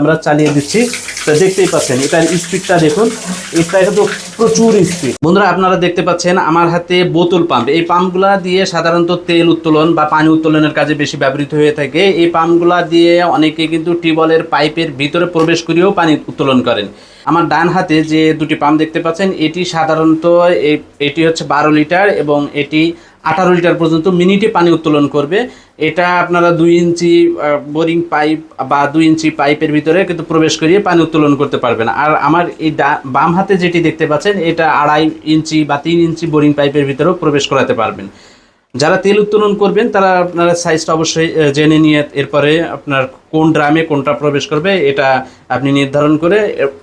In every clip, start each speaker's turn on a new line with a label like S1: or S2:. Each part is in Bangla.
S1: আমরা চালিয়ে দিচ্ছি। তো দেখতেই পাচ্ছেন এটার স্পিডটা দেখুন। এটা কিন্তু প্রচুর স্পিড বন্ধুরা, আপনারা দেখতে পাচ্ছেন, আমার হাতে বোতল পাম্প এই পাম্পগুলা দিয়ে সাধারণত তেল উত্তোলন বা পানি উত্তোলনের কাজে বেশি ব্যবহৃত হয়ে থাকে। এই পাম্পগুলা দিয়ে অনেকে কিন্তু টিউবওয়েলের পাইপের ভিতরে প্রবেশ করেও পানি উত্তোলন করেন। আমার ডান হাতে যে দুটি পাম্প দেখতে পাচ্ছেন, এটি সাধারণত এটি হচ্ছে বারো লিটার এবং এটি আঠারো লিটার পর্যন্ত মিনিটে পানি উত্তোলন করবে। এটা আপনারা দুই ইঞ্চি বোরিং পাইপ বা দুই ইঞ্চি পাইপের ভিতরে কিন্তু প্রবেশ করিয়ে পানি উত্তোলন করতে পারবেন। আর আমার এই বাম হাতে যেটি দেখতে পাচ্ছেন, এটা আড়াই ইঞ্চি বা তিন ইঞ্চি বোরিং পাইপের ভিতরেও প্রবেশ করাতে পারবেন। যারা তেল উত্তোলন করবেন, তারা আপনারা সাইজটা অবশ্যই জেনে নিয়ে এরপরে আপনার কোন ড্রামে কোনটা প্রবেশ করবে, এটা আপনি নির্ধারণ করে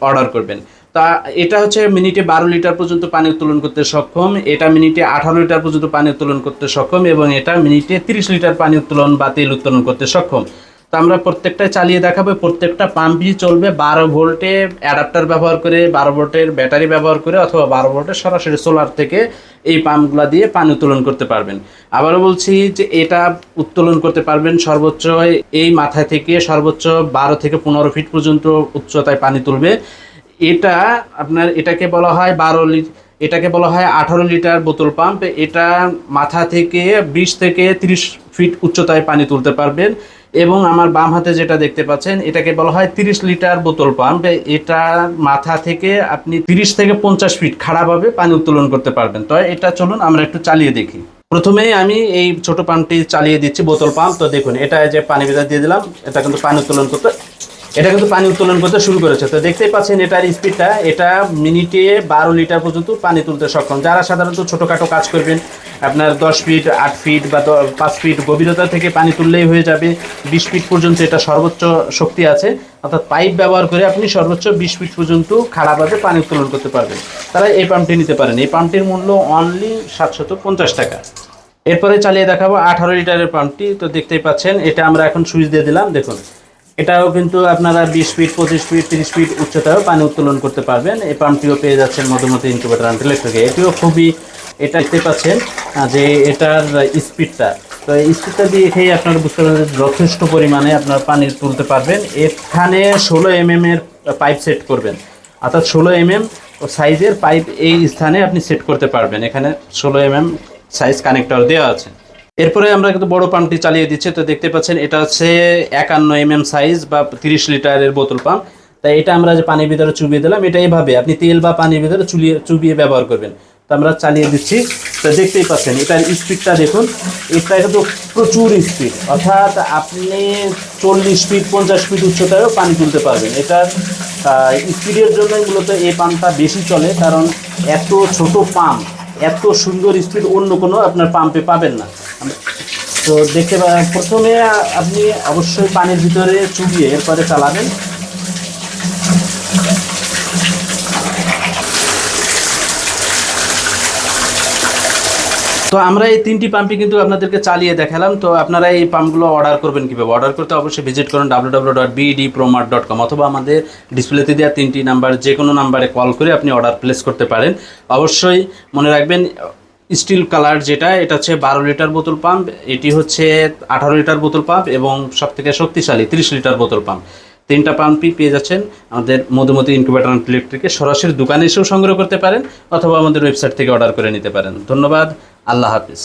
S1: অর্ডার করবেন। তা এটা হচ্ছে মিনিটে বারো লিটার পর্যন্ত পানি উত্তোলন করতে সক্ষম, এটা মিনিটে আঠারো লিটার পর্যন্ত পানি উত্তোলন করতে সক্ষম এবং এটা মিনিটে তিরিশ লিটার পানি উত্তোলন বা তেল উত্তোলন করতে সক্ষম। তো আমরা প্রত্যেকটা চালিয়ে দেখাবো, প্রত্যেকটা পাম্পই চলবে বারো ভোল্টে অ্যাডাপ্টার ব্যবহার করে, বারো ভোল্টের ব্যাটারি ব্যবহার করে অথবা বারো ভোল্টের সরাসরি সোলার থেকে এই পাম্পগুলো দিয়ে পানি উত্তোলন করতে পারবেন। আবারও বলছি যে এটা উত্তোলন করতে পারবেন সর্বোচ্চ এই মাথা থেকে সর্বোচ্চ বারো থেকে পনেরো ফিট পর্যন্ত উচ্চতায় পানি তুলবে। এটা আপনার এটাকে বলা হয় বারো এটাকে বলা হয় আঠারো লিটার বোতল পাম্প। এটা মাথা থেকে বিশ থেকে তিরিশ ফিট উচ্চতায় পানি তুলতে পারবেন এবং আমার বাম হাতে যেটা দেখতে পাচ্ছেন, এটাকে বলা হয় তিরিশ লিটার বোতল পাম্প। এটা মাথা থেকে আপনি তিরিশ থেকে পঞ্চাশ ফিট খাড়াভাবে পানি উত্তোলন করতে পারবেন। তো এটা চলুন, আমরা একটু চালিয়ে দেখি। প্রথমেই আমি এই ছোট পাম্পটি চালিয়ে দিচ্ছি বোতল পাম্প। তো দেখুন, এটা যে পানি ভেতর দিয়ে দিলাম, এটা কিন্তু পানি উত্তোলন করতে এটা কিন্তু পানি উত্তোলন করতে শুরু করেছে। তো দেখতেই পাচ্ছেন এটার স্পিডটা এটা মিনিটে বারো লিটার পর্যন্ত পানি তুলতে সক্ষম। যারা সাধারণত ছোটোখাটো কাজ করবেন, আপনার দশ ফিট আট ফিট বা পাঁচ ফিট গভীরতা থেকে পানি তুললেই হয়ে যাবে। বিশ ফিট পর্যন্ত এটা সর্বোচ্চ শক্তি আছে। অর্থাৎ পাইপ ব্যবহার করে আপনি সর্বোচ্চ বিশ ফিট পর্যন্ত খাড়াভাবে পানি উত্তোলন করতে পারবেন। তারা এই পাম্পটি নিতে পারেন। এই পাম্পটির মূল্য অনলি সাতশত পঞ্চাশ টাকা। এরপরে চালিয়ে দেখাবো আঠারো লিটারের পাম্পটি তো দেখতেই পাচ্ছেন, এটা আমরা এখন সুইচ দিয়ে দিলাম। দেখুন। এটাও কিন্তু আপনারা বিশ ফিট পঁচিশ ফিট তিরিশ ফিট উচ্চতায়ও পানি উত্তোলন করতে পারবেন। এই পাম্পটিও পেয়ে যাচ্ছেন মধুমতি ইনকিউবেটার অ্যান্ড ইলেকট্রিকে এটিও খুবই, এটা দেখতে পাচ্ছেন যে এটার স্পিডটা তো এই স্পিডটা দিয়ে খেয়ে আপনারা বুঝতে পারবেন যথেষ্ট পরিমাণে আপনার পানি তুলতে পারবেন। এখানে ষোলো এম এর পাইপ সেট করবেন। অর্থাৎ ষোলো এম এম সাইজের পাইপ এই স্থানে আপনি সেট করতে পারবেন। এখানে ষোলো এম এম সাইজ কানেক্টর দেওয়া আছে। এরপরে আমরা কিন্তু বড় পাম্পটি চালিয়ে দিচ্ছি। তো দেখতে পাচ্ছেন, এটা হচ্ছে একান্ন এম এম সাইজ বা তিরিশ লিটারের বোতল পাম্প। তাই এটা আমরা যে পানির ভিতরে চুবিয়ে দিলাম, এটা এইভাবে আপনি তেল বা পানির ভিতরে চুলিয়ে, চুবিয়ে ব্যবহার করবেন। তো আমরা চালিয়ে দিচ্ছি। তো দেখতেই পাচ্ছেন, এটার স্পিডটা দেখুন, এটা কিন্তু প্রচুর স্পিড। অর্থাৎ আপনি চল্লিশ ফিট, পঞ্চাশ ফিট উচ্চতায়ও পানি তুলতে পারবেন। এটার স্পিডের জন্য মূলত এই পাম্পটা বেশি চলে, কারণ এত ছোট পাম্প, এত সুন্দর স্পিড অন্য কোনো আপনার পাম্পে পাবেন না। তো দেখতে প্রথমে আপনি অবশ্যই পানির ভিতরে চুবিয়ে এরপরে চালাবেন। তো আমরা এই তিনটি পাম্পই কিন্তু আপনাদেরকে চালিয়ে দেখালাম। তো আপনারা এই পাম্পগুলো অর্ডার করবেন কীভাবে? অর্ডার করতে অবশ্যই ভিজিট করুন W W dot BD Promart dot com অথবা আমাদের ডিসপ্লেতে দেওয়া তিনটি নাম্বার যে কোনো নাম্বারে কল করে আপনি অর্ডার প্লেস করতে পারেন। অবশ্যই মনে রাখবেন স্টিল কালার যেটা, এটা হচ্ছে বারো লিটার বোতল পাম্প, এটি হচ্ছে আঠারো লিটার বোতল পাম্প এবং সব থেকে শক্তিশালী তিরিশ লিটার বোতল পাম্প। তিনটা পাম্পই পেয়ে যাচ্ছেন আমাদের মধুমতি ইনকিউবেটর অ্যান্ড ইলেকট্রিকে সরাসরি দোকানে এসেও সংগ্রহ করতে পারেন অথবা আমাদের ওয়েবসাইট থেকে অর্ডার করে নিতে পারেন। ধন্যবাদ, আল্লাহ হাফিজ।